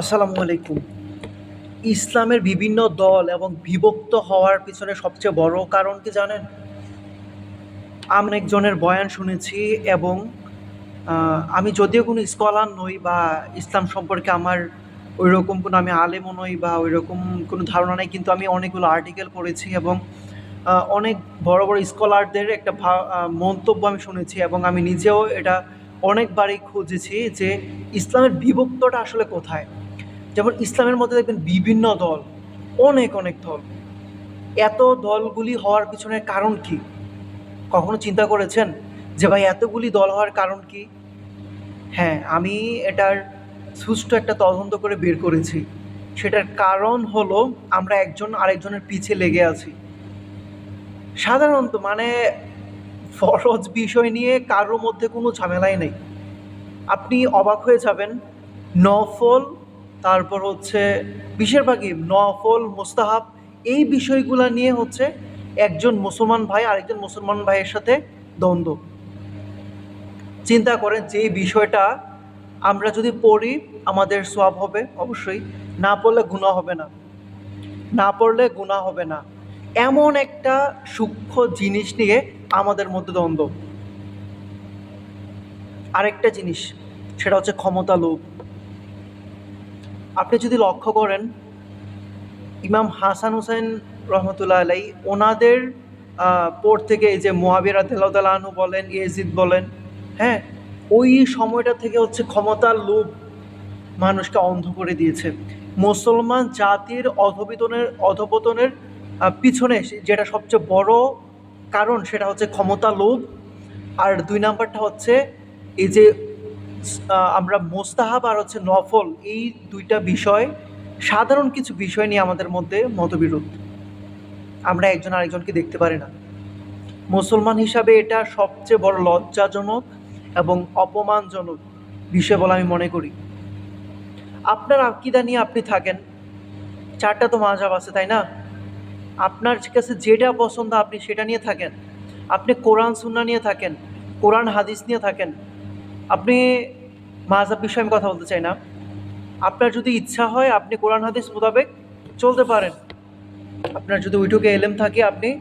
আসসালামু আলাইকুম। ইসলামের বিভিন্ন দল এবং বিভক্ত হওয়ার পিছনে সবচেয়ে বড় কারণ কি জানেন? আমি একজনের বয়ান শুনেছি এবং আমি যদিও কোনো স্কলার নই বা ইসলাম সম্পর্কে আমার ওই রকম কোনো আমি আলেমও নই বা ওই রকম কোনো ধারণা নেই, কিন্তু আমি অনেকগুলো আর্টিকেল পড়েছি এবং অনেক বড় বড় স্কলারদের একটা মন্তব্য আমি শুনেছি এবং আমি নিজেও এটা অনেকবারই খুঁজেছি যে ইসলামের বিভক্তটা আসলে কোথায়। যেমন ইসলামের মধ্যে দেখবেন বিভিন্ন দল, অনেক অনেক দল। এত দলগুলি হওয়ার পিছনে কারণ কি? কখনো চিন্তা করেছেন যে ভাই এতগুলি দল হওয়ার কারণ কি? হ্যাঁ আমি এটার সুষ্ঠু একটা তদন্ত করে বের করেছি। সেটার কারণ হলো আমরা একজন আরেকজনের পিছে লেগে আছি। সাধারণত মানে ফরজ বিষয় নিয়ে কারোর মধ্যে কোনো ঝামেলাই নেই। আপনি অবাক হয়ে যাবেন, নফল তারপর হচ্ছে বেশিরভাগই নফল, মোস্তাহাব, এই বিষয়গুলো নিয়ে হচ্ছে একজন মুসলমান ভাই আরেকজন মুসলমান ভাইয়ের সাথে দ্বন্দ্ব। চিন্তা করেন যে বিষয়টা আমরা যদি পড়ি, আমাদের সোয়াব হবে অবশ্যই, না পড়লে গুণা হবে না। না পড়লে গুণা হবে না। এমন একটা সূক্ষ্ম জিনিস নিয়ে আমাদের মধ্যে দ্বন্দ্ব। আরেকটা জিনিস, সেটা হচ্ছে ক্ষমতা লোভ। আপনি যদি লক্ষ্য করেন, ইমাম হাসান হুসেন রহমতুল্লাহ আলাই ওনাদের পর থেকে এই যে মোয়াবির আনহু বলেন, ইয়েজিদ বলেন হ্যাঁ ওই সময়টা থেকে হচ্ছে ক্ষমতার লোভ মানুষকে অন্ধ করে দিয়েছে। মুসলমান জাতির অধবিতনের, অধপতনের পিছনে যেটা সবচেয়ে বড় কারণ সেটা হচ্ছে ক্ষমতা লোভ। আর দুই নাম্বারটা হচ্ছে, এই যে আমরা মোস্তাহাব আর হচ্ছে নফল এই দুইটা বিষয়, সাধারণ কিছু বিষয় নিয়ে আমাদের মধ্যে মতবিরোধ। আমরা একজন আরেকজনকে দেখতে পারি না। মুসলমান হিসাবে এটা সবচেয়ে বড় লজ্জাজনক এবং অপমানজনক বিষয় বলে আমি মনে করি। আপনার আকিদা নিয়ে আপনি থাকেন। চারটা তো মাঝাব আছে, তাই না? আপনার কাছে যেটা পছন্দ আপনি সেটা নিয়ে থাকেন। আপনি কোরআন সুন্না নিয়ে থাকেন, কোরআন, হাদিস নিয়ে থাকেন। আপনি মাঝাব বিষয়ে আমি কথা বলতে চাই না। আপনার যদি ইচ্ছা হয় আপনি কোরআন হাদিস মোতাবেক চলতে পারেন। আপনার যদি ওইটুকু এলেম থাকে আপনি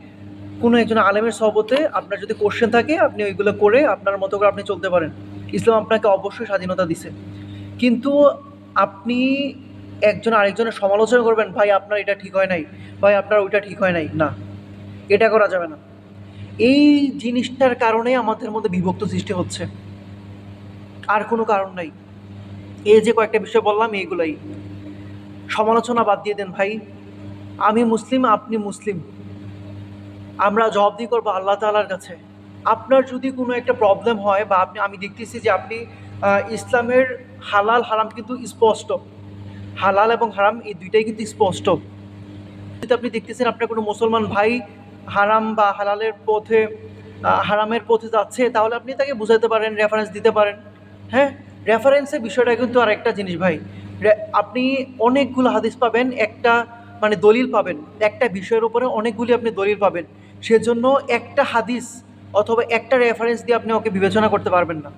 কোনো একজন আলেমের সহবতে আপনার যদি কোশ্চেন থাকে আপনি ওইগুলো করে আপনার মতো করে আপনি চলতে পারেন। ইসলাম আপনাকে অবশ্যই স্বাধীনতা দিছে। কিন্তু আপনি একজন আরেকজনের সমালোচনা করবেন, ভাই, আপনার এটা ঠিক হয় নাই। ভাই, আপনার ওইটা ঠিক হয় নাই। না, এটা করা যাবে না। এই জিনিসটার কারণে আমাদের মধ্যে বিভক্ত সৃষ্টি হচ্ছে। আর কোনো কারণ নাই। এই যে কয়েকটা বিষয় বললাম, এইগুলাই। সমালোচনা বাদ দিয়ে দেন ভাই। আমি মুসলিম, আপনি মুসলিম। আমরা জবাবদি করব আল্লাহ তালার কাছে। আপনার যদি কোনো একটা প্রবলেম হয় বা আপনি, আমি দেখতেছি যে আপনি ইসলামের হালাল, হারাম কিন্তু স্পষ্ট। হালাল এবং হারাম, এই দুইটাই কিন্তু স্পষ্ট। যদি আপনি দেখতেছেন আপনার কোনো মুসলমান ভাই হারাম বা হালালের পথে হারামের পথে যাচ্ছে, তাহলে আপনি তাকে বুঝাতে পারেন রেফারেন্স দিতে পারেন। হ্যাঁ রেফারেন্সের বিষয়টা কিন্তু আর একটা জিনিস ভাই। আপনি অনেকগুলো হাদিস পাবেন, একটা মানে দলিল পাবেন, একটা বিষয়ের উপরে অনেকগুলি আপনি দলিল পাবেন। সেজন্য একটা হাদিস অথবা একটা রেফারেন্স দিয়ে আপনি ওকে বিবেচনা করতে পারবেন না।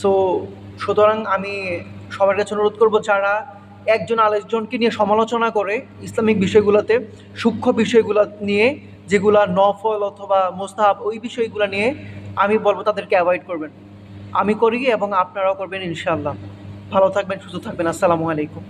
সো সুতরাং আমি সবার কাছে অনুরোধ করব, যারা একজন আরেকজনকে নিয়ে সমালোচনা করে ইসলামিক বিষয়গুলোতে, সূক্ষ্ম বিষয়গুলো নিয়ে, যেগুলা নফল অথবা মোস্তাহাব, ওই বিষয়গুলো নিয়ে আমি বলব, তাদেরকে অ্যাভয়েড করবেন। আমি করি এবং আপনারাও করবেন ইনশাআল্লাহ। ভালো থাকবেন সুস্থ থাকবেন। আসসালামু আলাইকুম।